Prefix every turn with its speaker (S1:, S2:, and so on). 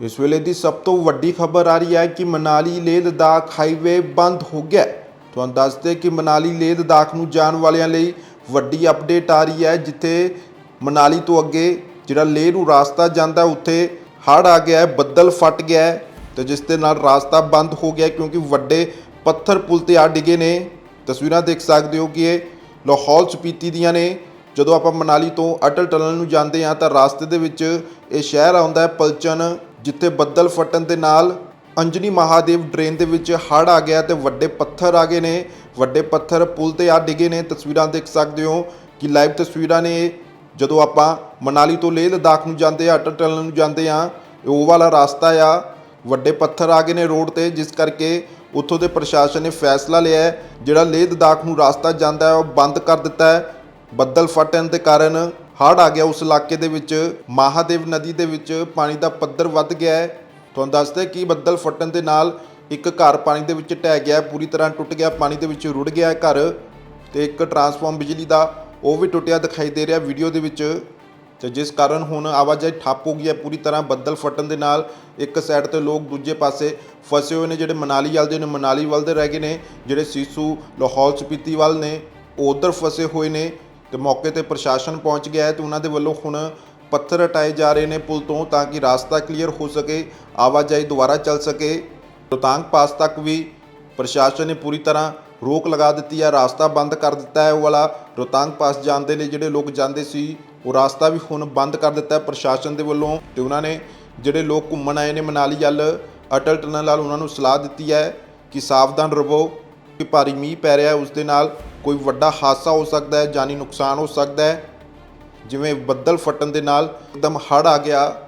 S1: ਇਸ ਵੇਲੇ ਦੀ ਸਭ ਤੋਂ ਵੱਡੀ ਖਬਰ ਆ ਰਹੀ ਹੈ ਕਿ ਮਨਾਲੀ ਲੇਹ ਲਦਾਖ ਹਾਈਵੇ ਬੰਦ ਹੋ ਗਿਆ ਤੁਹਾਨੂੰ ਦੱਸਦੇ ਕਿ ਮਨਾਲੀ ਲੇਹ ਲਦਾਖ ਨੂੰ ਜਾਣ ਵਾਲਿਆਂ ਲਈ ਵੱਡੀ ਅਪਡੇਟ ਆ ਰਹੀ ਹੈ, ਜਿੱਥੇ ਮਨਾਲੀ ਤੋਂ ਅੱਗੇ ਜਿਹੜਾ ਲੇਹ ਨੂੰ ਰਾਸਤਾ ਜਾਂਦਾ ਉੱਥੇ ਹੜ੍ਹ ਆ ਗਿਆ ਹੈ, ਬੱਦਲ ਫਟ ਗਿਆ ਹੈ ਤੇ ਜਿਸ ਦੇ ਨਾਲ ਰਾਸਤਾ ਬੰਦ ਹੋ ਗਿਆ ਕਿਉਂਕਿ ਵੱਡੇ ਪੱਥਰ ਪੁਲ ਤੇ ਆ ਡਿੱਗੇ ਨੇ। ਤਸਵੀਰਾਂ ਦੇਖ ਸਕਦੇ ਹੋ ਕਿ ਇਹ ਲਾਹੌਲ ਸਪੀਤੀ ਦੀਆਂ ਨੇ। ਜਦੋਂ ਆਪਾਂ ਮਨਾਲੀ ਤੋਂ ਅਟਲ ਟਨਲ ਨੂੰ ਜਾਂਦੇ ਹਾਂ ਤਾਂ ਰਾਸਤੇ ਦੇ ਵਿੱਚ ਇਹ ਸ਼ਹਿਰ ਆਉਂਦਾ ਹੈ, ਪਲਚਨ ਜਿੱਥੇ ਬੱਦਲ ਫਟਣ ਦੇ ਨਾਲ ਅੰਜਨੀ ਮਹਾਦੇਵ ਡਰੇਨ ਦੇ ਵਿੱਚ ਹੜ੍ਹ ਆ ਗਿਆ ਤੇ ਵੱਡੇ ਪੱਥਰ ਆ ਗਏ ਨੇ। ਵੱਡੇ ਪੱਥਰ ਪੁਲ ਤੇ ਆ ਡਿੱਗੇ ਨੇ। ਤਸਵੀਰਾਂ ਦੇਖ ਸਕਦੇ ਹੋ ਕਿ ਲਾਈਵ ਤਸਵੀਰਾਂ ਨੇ। ਜਦੋਂ ਆਪਾਂ ਮਨਾਲੀ ਤੋਂ ਲੇਹ ਲਦਾਖ ਨੂੰ ਜਾਂਦੇ ਆ ਅਟਲ ਟਨਲ ਨੂੰ ਜਾਂਦੇ ਆ, ਉਹ ਵਾਲਾ ਰਸਤਾ ਆ, ਵੱਡੇ ਪੱਥਰ ਆ ਗਏ ਨੇ ਰੋਡ ਤੇ, ਜਿਸ ਕਰਕੇ ਉੱਥੋਂ ਦੇ ਪ੍ਰਸ਼ਾਸਨ ਨੇ ਫੈਸਲਾ ਲਿਆ ਹੈ। ਜਿਹੜਾ ਲੇਹ ਲਦਾਖ ਨੂੰ ਰਸਤਾ ਜਾਂਦਾ ਹੈ, ਉਹ ਬੰਦ ਕਰ ਦਿੱਤਾ ਹੈ। ਬੱਦਲ ਫਟਣ ਦੇ ਕਾਰਨ ਹੜ੍ਹ ਆ ਗਿਆ, ਉਸ ਇਲਾਕੇ ਦੇ ਵਿੱਚ, ਮਹਾਦੇਵ ਨਦੀ ਦੇ ਵਿੱਚ ਪਾਣੀ ਦਾ ਪੱਧਰ ਵੱਧ ਗਿਆ ਹੈ। ਤੁਹਾਨੂੰ ਦੱਸਦੇ ਕਿ ਬੱਦਲ ਫਟਣ ਦੇ ਨਾਲ ਇੱਕ ਘਰ ਪਾਣੀ ਦੇ ਵਿੱਚ ਢਹਿ ਗਿਆ, ਪੂਰੀ ਤਰ੍ਹਾਂ ਟੁੱਟ ਗਿਆ, ਪਾਣੀ ਦੇ ਵਿੱਚ ਰੁੜ ਗਿਆ ਘਰ ਤੇ ਇੱਕ ਟਰਾਂਸਫਾਰਮ ਬਿਜਲੀ ਦਾ ਉਹ ਵੀ ਟੁੱਟਿਆ ਦਿਖਾਈ ਦੇ ਰਿਹਾ ਵੀਡੀਓ ਦੇ ਵਿੱਚ। ਤੇ ਜਿਸ ਕਾਰਨ ਹੁਣ ਆਵਾਜਾਈ ਠੱਪ ਹੋ ਗਈ ਹੈ, ਪੂਰੀ ਤਰ੍ਹਾਂ ਬੱਦਲ ਫਟਣ ਦੇ ਨਾਲ ਇੱਕ ਸਾਈਡ ਤੇ ਲੋਕ ਦੂਜੇ ਪਾਸੇ ਫਸੇ ਹੋਏ ਨੇ, ਜਿਹੜੇ ਮਨਾਲੀ ਵਾਲਦੇ ਨੇ, ਮਨਾਲੀ ਵੱਲ ਦੇ ਰਹਿ ਗਏ ਨੇ, ਜਿਹੜੇ ਸੀਸੂ, ਲਾਹੌਲ, ਸਪੀਤੀ ਵੱਲ ਨੇ, ਉਹ ਉਧਰ ਫਸੇ ਹੋਏ ਨੇ। ਤੇ ਮੌਕੇ ਤੇ ਪ੍ਰਸ਼ਾਸਨ ਪਹੁੰਚ ਗਿਆ ਹੈ ਤੇ ਉਹਨਾਂ ਦੇ ਵੱਲੋਂ ਹੁਣ ਪੱਥਰ ਹਟਾਏ ਜਾ ਰਹੇ ਨੇ ਪੁਲ ਤੋਂ ਤਾਂ ਕਿ ਰਾਸਤਾ ਕਲੀਅਰ ਹੋ ਸਕੇ, ਆਵਾਜਾਈ ਦੁਬਾਰਾ ਚੱਲ ਸਕੇ। ਰੋਹਤਾਂਗ ਪਾਸ ਤੱਕ ਵੀ ਪ੍ਰਸ਼ਾਸਨ ਨੇ ਪੂਰੀ ਤਰ੍ਹਾਂ ਰੋਕ ਲਗਾ ਦਿੱਤੀ ਹੈ ਰਾਸਤਾ ਬੰਦ ਕਰ ਦਿੱਤਾ ਹੈ ਉਹ ਵਾਲਾ। ਰੋਹਤਾਂਗ ਪਾਸ ਜਾਣ ਦੇ ਲਈ ਜਿਹੜੇ ਲੋਕ ਜਾਂਦੇ ਸੀ, ਉਹ ਰਾਸਤਾ ਵੀ ਹੁਣ ਬੰਦ ਕਰ ਦਿੱਤਾ ਹੈ ਪ੍ਰਸ਼ਾਸਨ ਦੇ ਵੱਲੋਂ ਤੇ ਉਹਨਾਂ ਨੇ ਜਿਹੜੇ ਲੋਕ ਘੁੰਮਣ ਆਏ ਨੇ ਮਨਾਲੀ ਵੱਲ, ਅਟਲ ਟਨਲ ਨਾਲ ਉਹਨਾਂ ਨੂੰ ਸਲਾਹ ਦਿੱਤੀ ਹੈ ਕਿ ਸਾਵਧਾਨ ਰਹੋ, ਕਿ ਭਾਰੀ ਮੀਂਹ ਪੈ ਰਿਹਾ ਹੈ, ਉਸ ਦੇ ਨਾਲ ਕੋਈ ਵੱਡਾ ਹਾਦਸਾ ਹੋ ਸਕਦਾ ਹੈ, ਜਾਨੀ ਨੁਕਸਾਨ ਹੋ ਸਕਦਾ ਹੈ। ਜਿਵੇਂ ਬੱਦਲ ਫਟਣ ਦੇ ਨਾਲ ਇੱਕਦਮ ਹੜ੍ਹ ਆ ਗਿਆ